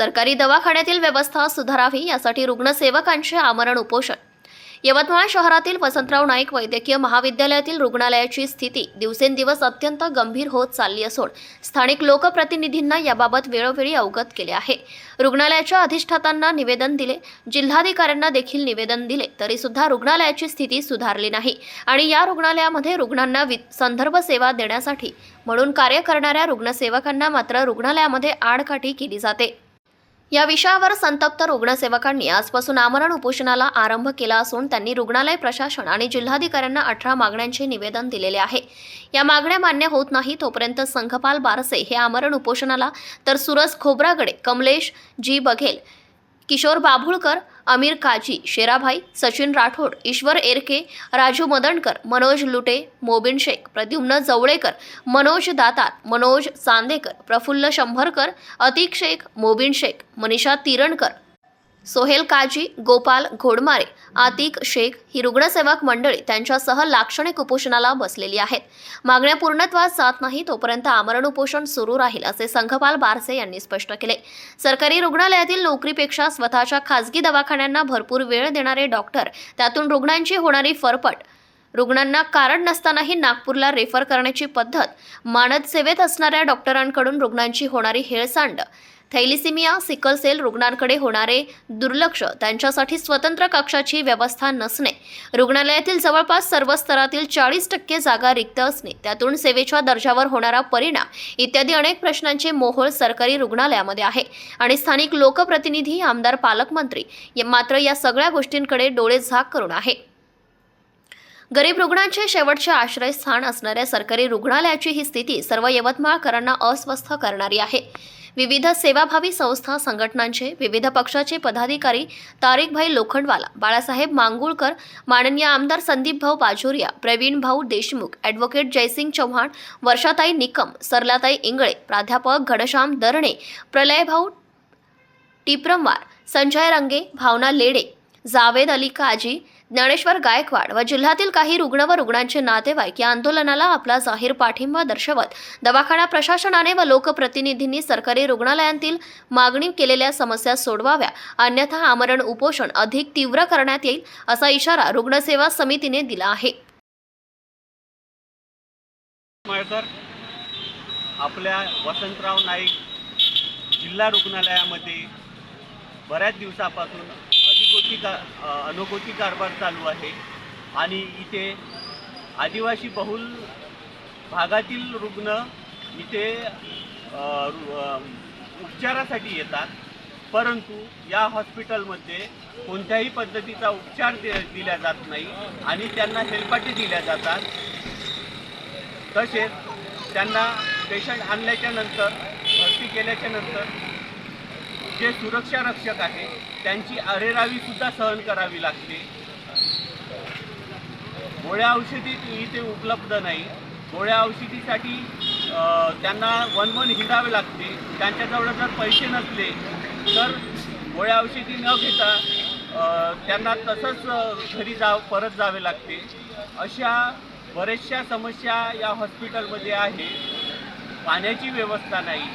सरकारी दवाखान्यातील व्यवस्था सुधारावी यासाठी रुग्णसेवकांचे आमरण उपोषण. यवतमाळ शहरातील वसंतराव नाईक वैद्यकीय महाविद्यालयातील रुग्णालयाची स्थिती दिवसेंदिवस अत्यंत गंभीर होत चालली असून स्थानिक लोकप्रतिनिधींना याबाबत वेळोवेळी अवगत केले आहे. रुग्णालयाच्या अधिष्ठातांना निवेदन दिले. जिल्हाधिकाऱ्यांना देखील निवेदन दिले. तरी सुद्धा रुग्णालयाची स्थिती सुधारली नाही आणि या रुग्णालयामध्ये रुग्णांना वि- संदर्भ सेवा देण्यासाठी म्हणून कार्य करणाऱ्या रुग्णसेवकांना मात्र रुग्णालयामध्ये आडकाठी केली जाते. या विषयावर संतप्त रुग्णसेवकांनी आजपासून आमरण उपोषणाला आरंभ केला असून त्यांनी रुग्णालय प्रशासन आणि जिल्हाधिकाऱ्यांना अठरा मागण्यांचे निवेदन दिलेले आहे. या मागण्या मान्य होत नाही तोपर्यंत संघपाल बारसे हे आमरण उपोषणाला तर सुरज खोब्रागडे कमलेश जी बघेल किशोर बाभुळकर अमीर काजी शेराभाई सचिन राठोड ईश्वर एरके राजू मदणकर मनोज लुटे मोबिन शेख प्रद्युम्न जवळेकर मनोज दातार मनोज चांदेकर प्रफुल्ल शंभरकर अतिक शेख मोबिन शेख मनीषा तिरणकर सोहेल काजी गोपाल घोडमारे आतिक शेख ही रुग्णसेवक मंडळी त्यांच्यासह लाक्षणिक उपोषणाला बसलेली आहेत. मागण्या पूर्णत्वास जात नाही तोपर्यंत आमरण उपोषण सुरू राहील असे संघपाल बारसे यांनी स्पष्ट केले. सरकारी रुग्णालयातील नोकरीपेक्षा स्वतःच्या खासगी दवाखान्यांना भरपूर वेळ देणारे डॉक्टर त्यातून रुग्णांची होणारी फरफट रुग्णांना कारण नसतानाही नागपूरला रेफर करण्याची पद्धत मानद सेवेत असणाऱ्या डॉक्टरांकडून रुग्णांची होणारी हेळसांड थैलिसिमिया सिकल सेल रुग्णांकडे होणारे दुर्लक्ष त्यांच्यासाठी स्वतंत्र कक्षाची व्यवस्था नसणे. रुग्णालयातील जवळपास सर्व स्तरातील चाळीस टक्के जागा रिक्त असणे त्यातून सेवेच्या दर्जावर होणारा परिणाम इत्यादी अनेक प्रश्नांचे मोहोळ सरकारी रुग्णालयामध्ये आहे. आणि स्थानिक लोकप्रतिनिधी आमदार पालकमंत्री मात्र या सगळ्या गोष्टींकडे डोळे झाक करून आहे. गरीब रुग्णांचे शेवटचे आश्रयस्थान असणाऱ्या सरकारी रुग्णालयाची ही स्थिती सर्व यवतमाळकरांना अस्वस्थ करणारी आहे. विविध सेवाभावी संस्था संघटनांचे विविध पक्षाचे पदाधिकारी तारिकभाई लोखंडवाला बाळासाहेब मांगुळकर माननीय आमदार संदीप भाऊ बाजोरिया प्रवीण भाऊ देशमुख ॲडव्होकेट जयसिंग चव्हाण वर्षाताई निकम सरलाताई इंगळे प्राध्यापक घनश्याम दरणे प्रलयभाऊ टिप्रमवार संजय रंगे भावना लेडे जावेद अली काजी ज्ञानेश्वर गायकवाड व जिल्ह्यातील काही रुग्ण व रुग्णांचे नातेवाईक या आंदोलनाला आपला जाहीर पाठिंबा दर्शवत दवाखाना प्रशासनाने व लोकप्रतिनिधींनी सरकारी रुग्णालयांतील मागणी केलेल्या समस्या सोडवाव्या अन्यथा आमरण उपोषण अधिक तीव्र करण्यात येईल असा इशारा रुग्णसेवा समितीने दिला आहे. आपल्या वसंतराव नाईक जिल्हा रुग्णालयामध्ये बऱ्याच दिवसापासून अधिकोटी का अ, कारभार चालू आहे. आणि इथे आदिवासी बहुल भागातील रुग्ण इथे रु- उपचारासाठी येतात. परंतु या हॉस्पिटलमध्ये कोणत्याही पद्धतीचा उपचार दे दिला जात नाही आणि त्यांना हेलपाटी दिल्या जातात. तसेच त्यांना पेशंट आणल्याच्या नंतर भरती केल्याच्यानंतर जे सुरक्षा रक्षक आहे त्यांची अरेरावी सुद्धा सहन करावी लागते. गोळ्या औषधी इथे उपलब्ध नाही. गोळ्या औषधीसाठी त्यांना वन वन हिंडावे लागते. त्यांच्याजवळ जर पैसे नसले तर गोळ्या औषधी न घेता त्यांना तसंच घरी जा परत जावे लागते. अशा बऱ्याचशा समस्या या हॉस्पिटलमध्ये आहे. पाण्याची व्यवस्था नाही.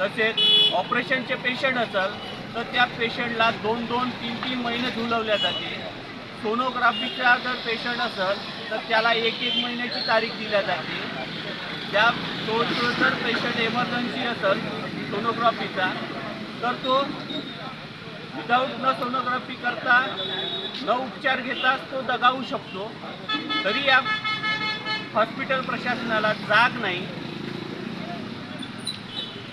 तसेच ऑपरेशनचे पेशंट असेल तर त्या पेशंटला दोन दोन तीन तीन महिने झुलवल्या जाते सोनोग्राफीचा जर पेशंट असेल तर त्याला एक एक महिन्याची तारीख दिल्या जाते त्या तो जर पेशंट एमर्जन्सी असेल सोनोग्राफीचा तर तो विदाऊट न सोनोग्राफी करता न उपचार घेताच तो दगावू शकतो. तरी या हॉस्पिटल प्रशासनाला जाग नाही.